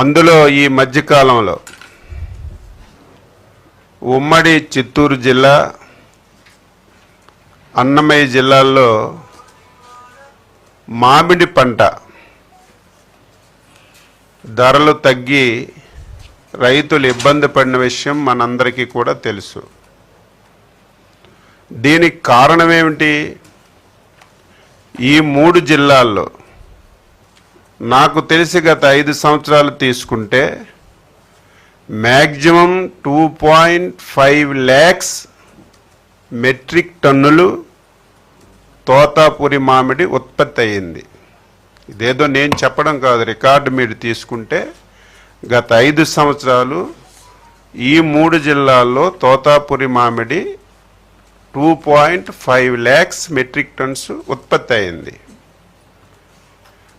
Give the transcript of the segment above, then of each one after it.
అందులో ఈ మధ్యకాలంలో ఉమ్మడి చిత్తూరు జిల్లా అన్నమయ్య జిల్లాల్లో మామిడి పంట ధరలు తగ్గి రైతులు ఇబ్బంది పడిన విషయం మనందరికీ కూడా తెలుసు. దీనికి కారణం ఏమిటి? ఈ మూడు జిల్లాల్లో నాకు తెలిసి గత ఐదు సంవత్సరాలు తీసుకుంటే maximum two point five lakhs metric టన్నులు తోతాపురి మామిడి ఉత్పత్తి అయ్యింది. ఇదేదో నేను చెప్పడం కాదు రికార్డు మీరు తీసుకుంటే గత ఐదు సంవత్సరాలు ఈ మూడు జిల్లాల్లో తోతాపురి మామిడి two point five lakhs metric tons ఉత్పత్తి అయింది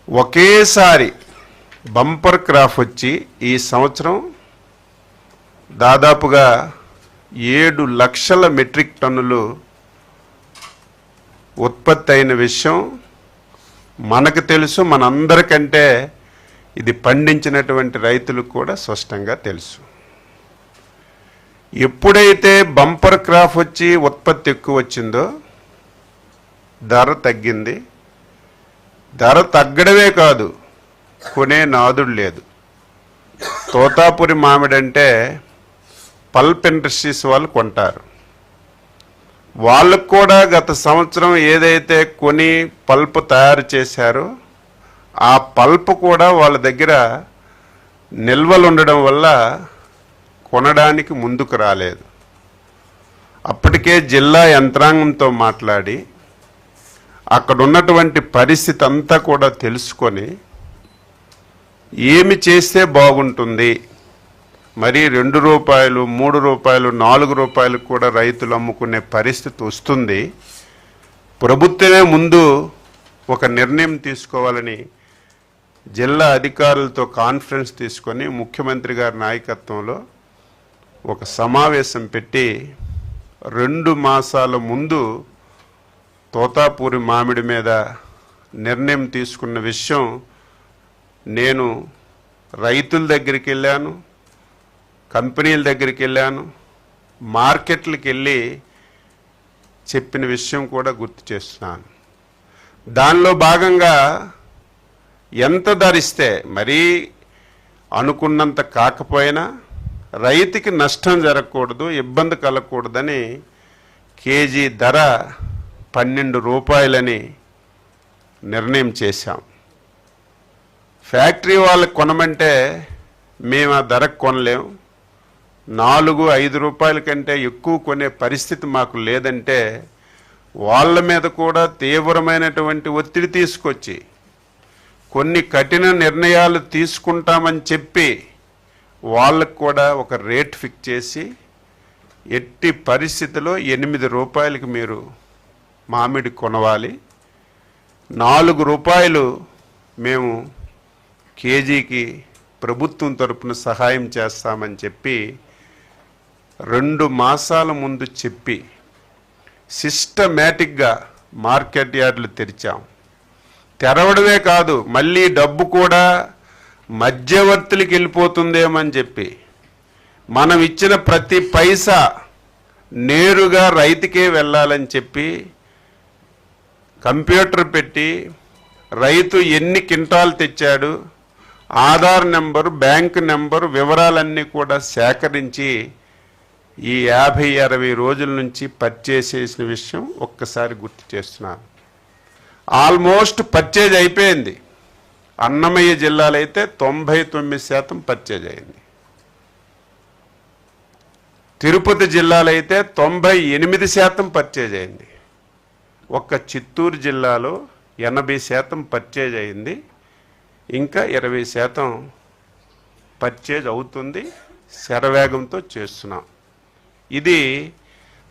ఒకేసారి బంపర్ క్రాఫ్ వచ్చి ఈ సంవత్సరం దాదాపుగా ఏడు లక్షల మెట్రిక్ టన్నులు ఉత్పత్తి అయిన విషయం మనకు తెలుసు మనందరికంటే ఇది పండించినటువంటి రైతులకు కూడా స్పష్టంగా తెలుసు. ఎప్పుడైతే బంపర్ క్రాప్ వచ్చి ఉత్పత్తి ఎక్కువ వచ్చిందో ధర తగ్గింది. ధర తగ్గడమే కాదు కొనే నాదుడు లేదు. తోతాపురి మామిడంటే పల్ప్ ఇండస్ట్రీస్ వాళ్ళు కొంటారు. వాళ్ళకు కూడా గత సంవత్సరం ఏదైతే కొని పల్ప్ తయారు చేశారో ఆ పల్ప్ కూడా వాళ్ళ దగ్గర నిల్వలు ఉండడం వల్ల కొనడానికి ముందుకు రాలేదు. అప్పటికే జిల్లా యంత్రాంగంతో మాట్లాడి అక్కడ ఉన్నటువంటి పరిస్థితి అంతా కూడా తెలుసుకొని ఏమి చేస్తే బాగుంటుంది? మరి రెండు రూపాయలు మూడు రూపాయలు నాలుగు రూపాయలు కూడా రైతులు అమ్ముకునే పరిస్థితి వస్తుంది. ప్రభుత్వమే ముందు ఒక నిర్ణయం తీసుకోవాలని జిల్లా అధికారులతో కాన్ఫరెన్స్ తీసుకొని ముఖ్యమంత్రి గారి నాయకత్వంలో ఒక సమావేశం పెట్టి రెండు మాసాల ముందు తోతాపూరి మామిడి మీద నిర్ణయం తీసుకున్న విషయం నేను రైతుల దగ్గరికి వెళ్ళాను కంపెనీల దగ్గరికి వెళ్ళాను మార్కెట్లకు వెళ్ళి చెప్పిన విషయం కూడా గుర్తు చేస్తున్నాను. దానిలో భాగంగా ఎంత ధరిస్తే మరీ అనుకున్నంత కాకపోయినా రైతుకి నష్టం జరగకూడదు ఇబ్బంది కలగకూడదని కేజీ ధర పన్నెండు రూపాయలని నిర్ణయం చేశాం. ఫ్యాక్టరీ వాళ్ళకి కొనమంటే మేము ఆ ధరకు కొనలేము నాలుగు ఐదు రూపాయల కంటే ఎక్కువ కొనే పరిస్థితి మాకు లేదంటే వాళ్ళ మీద కూడా తీవ్రమైనటువంటి ఒత్తిడి తీసుకొచ్చి కొన్ని కఠిన నిర్ణయాలు తీసుకుంటామని చెప్పి వాళ్ళకు కూడా ఒక రేట్ ఫిక్స్ చేసి ఎట్టి పరిస్థితిలో ఎనిమిది రూపాయలకి మీరు మామిడి కొనవాలి. నాలుగు రూపాయలు మేము కేజీకి ప్రభుత్వం తరపున సహాయం చేస్తామని చెప్పి రెండు మాసాల ముందు చెప్పి సిస్టమేటిక్గా మార్కెట్ యార్డులు తెరిచాం. తెరవడమే కాదు మళ్ళీ డబ్బు కూడా మధ్యవర్తులకి వెళ్ళిపోతుందేమని చెప్పి. మనం ఇచ్చిన ప్రతి పైసా నేరుగా రైతుకే వెళ్ళాలని చెప్పి కంప్యూటర్ పెట్టి రైతు ఎన్ని క్వింటాలు తెచ్చాడు ఆధార్ నెంబరు బ్యాంక్ నెంబరు వివరాలన్నీ కూడా సేకరించి ఈ యాభై అరవై రోజుల నుంచి పర్చేజ్ చేసిన విషయం ఒక్కసారి గుర్తు చేస్తున్నాను. ఆల్మోస్ట్ పర్చేజ్ అయిపోయింది. అన్నమయ్య జిల్లాలో అయితే తొంభై తొమ్మిది శాతం పర్చేజ్ అయింది. తిరుపతి జిల్లాలో అయితే తొంభై ఎనిమిది శాతం పర్చేజ్ అయింది. ఒక్క చిత్తూరు జిల్లాలో ఎనభై శాతం పర్చేజ్ అయింది. ఇంకా ఇరవై శాతం పర్చేజ్ అవుతుంది. శరవేగంతో చేస్తున్నాం. ఇది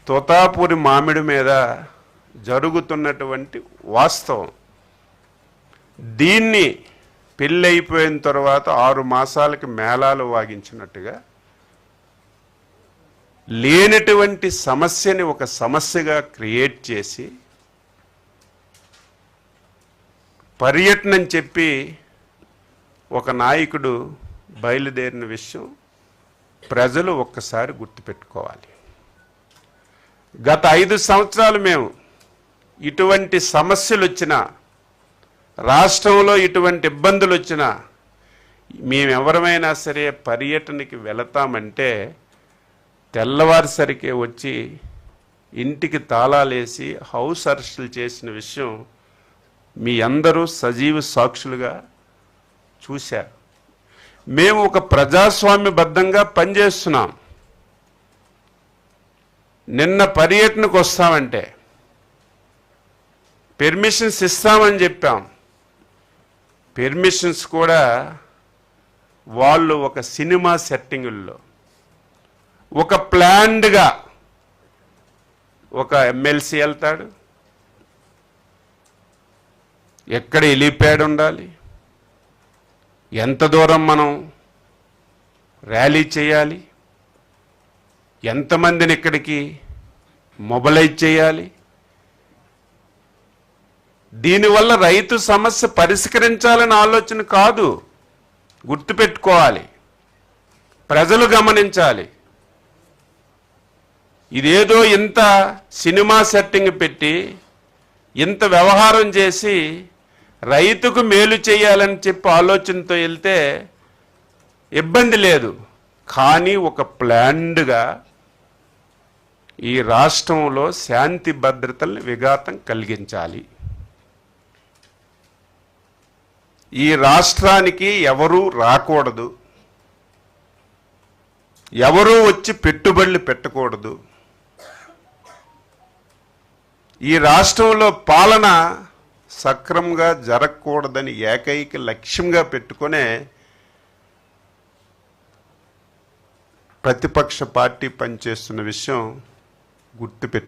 తోతాపూరి మామిడి మీద జరుగుతున్నటువంటి వాస్తవం. దీన్ని పెళ్ళి అయిపోయిన తర్వాత ఆరు మాసాలకి మేళాలు వాగించినట్టుగా లేనటువంటి సమస్యని ఒక సమస్యగా క్రియేట్ చేసి పర్యటన అని చెప్పి ఒక నాయకుడు బయలుదేరిన విషయం ప్రజలు ఒక్కసారి గుర్తుపెట్టుకోవాలి. గత ఐదు సంవత్సరాలు మేము ఇటువంటి సమస్యలు వచ్చినా రాష్ట్రంలో ఇటువంటి ఇబ్బందులు వచ్చినా మేమెవరమైనా సరే పర్యటనకి వెళతామంటే తెల్లవారిసరికే వచ్చి ఇంటికి తాళాలేసి హౌస్ అరెస్టులు చేసిన విషయం మీ అందరూ సజీవ సాక్షులుగా చూశారు. మేము ఒక ప్రజాస్వామ్యబద్ధంగా పనిచేస్తున్నాం. నిన్న పర్యటనకు వస్తామంటే పెర్మిషన్స్ ఇస్తామని చెప్పాం. పెర్మిషన్స్ కూడా వాళ్ళు ఒక సినిమా సెట్టింగుల్లో ఒక ప్లాన్డ్గా ఒక ఎమ్మెల్సీ వెళ్తాడు ఎక్కడ ఎలిప్యాడ్ ఉండాలి? ఎంత దూరం మనం ర్యాలీ చేయాలి? ఎంతమందిని ఇక్కడికి మొబలైజ్ చేయాలి? దీనివల్ల రైతు సమస్య పరిష్కరించాలని ఆలోచన కాదు. గుర్తుపెట్టుకోవాలి. ప్రజలు గమనించాలి. ఇదేదో ఇంత సినిమా సెట్టింగ్ పెట్టి ఇంత వ్యవహారం చేసి రైతుకు మేలు చేయాలని చెప్పి ఆలోచనతో వెళ్తే ఇబ్బంది లేదు. కానీ ఒక ప్లాన్డ్గా ఈ రాష్ట్రంలో శాంతి భద్రతల్ని విఘాతం కలిగించాలి. ఈ రాష్ట్రానికి ఎవరూ రాకూడదు. ఎవరూ వచ్చి పెట్టుబడులు పెట్టకూడదు. ఈ రాష్ట్రంలో పాలన సక్రమంగా జరగకూడదని ఏకైక లక్ష్యంగా పెట్టుకునే ప్రతిపక్ష పార్టీ పనిచేస్తున్న విషయం గుర్తుపెట్టు